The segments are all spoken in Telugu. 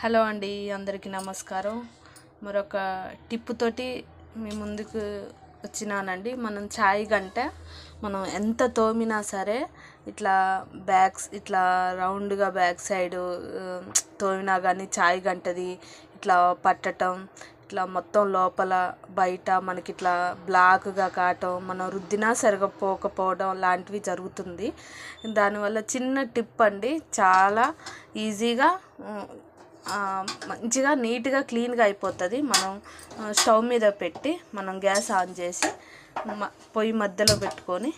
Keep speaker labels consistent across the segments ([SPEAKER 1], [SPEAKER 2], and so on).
[SPEAKER 1] హలో అండి అందరికీ నమస్కారం. మరొక టిప్ తోటి మీ ముందుకు వచ్చినానండి. మనం చాయ్ గంట మనం ఎంత తోమినా సరే ఇట్లా బ్యాక్స్ ఇట్లా రౌండ్గా బ్యాక్ సైడ్ తోమినా కానీ చాయ్ గంటది ఇట్లా పట్టటం ఇట్లా మొత్తం లోపల బయట మనకి ఇట్లా బ్లాక్గా కావటం మనం రుద్దినా సరిగా పోకపోవడం లాంటివి జరుగుతుంది. దానివల్ల చిన్న టిప్ అండి చాలా ఈజీగా మంచిగా నీట్గా క్లీన్గా అయిపోతుంది. మనం స్టవ్ మీద పెట్టి మనం గ్యాస్ ఆన్ చేసి మ- పొయ్యి మధ్యలో పెట్టుకొని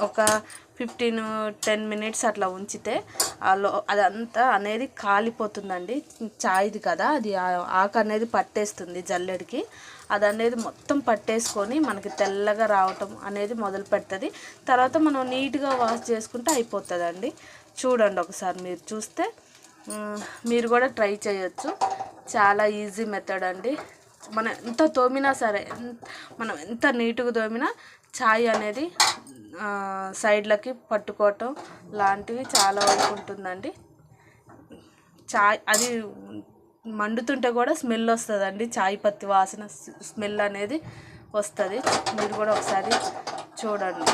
[SPEAKER 1] ఒక ఫిఫ్టీన్ టెన్ మినిట్స్ అట్లా ఉంచితే ఆ లో అదంతా అనేది కాలిపోతుందండి. చాయ్ది కదా అది ఆ- ఆకు అనేది పట్టేస్తుంది జల్లెడికి. అది అనేది మొత్తం పట్టేసుకొని మనకి తెల్లగా రావటం అనేది మొదలు పెడుతుంది. తర్వాత మనం నీట్గా వాష్ చేసుకుంటే అయిపోతుందండి. చూడండి ఒకసారి మీరు చూస్తే. మీరు కూడా ట్రై చేయొచ్చు. చాలా ఈజీ మెథడ్ అండి. మనం ఎంత తోమినా సరే మనం ఎంత నీట్గా తోమినా ఛాయ్ అనేది సైడ్లకి పట్టుకోవటం లాంటివి చాలా వరకు ఉంటుందండి. చాయ్ అది మండుతుంటే కూడా స్మెల్ వస్తుందండి. చాయ్ పత్తి వాసన స్మెల్ అనేది వస్తుంది. మీరు కూడా ఒకసారి చూడండి.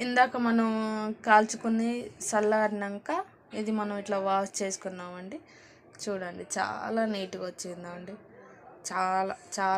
[SPEAKER 1] ఇందాక మనం కాల్చుకుని చల్లారినాక ఇది మనం ఇట్లా వాష్ చేసుకున్నామండి. చూడండి చాలా నీట్గా వచ్చిందండి. చాలా చాలా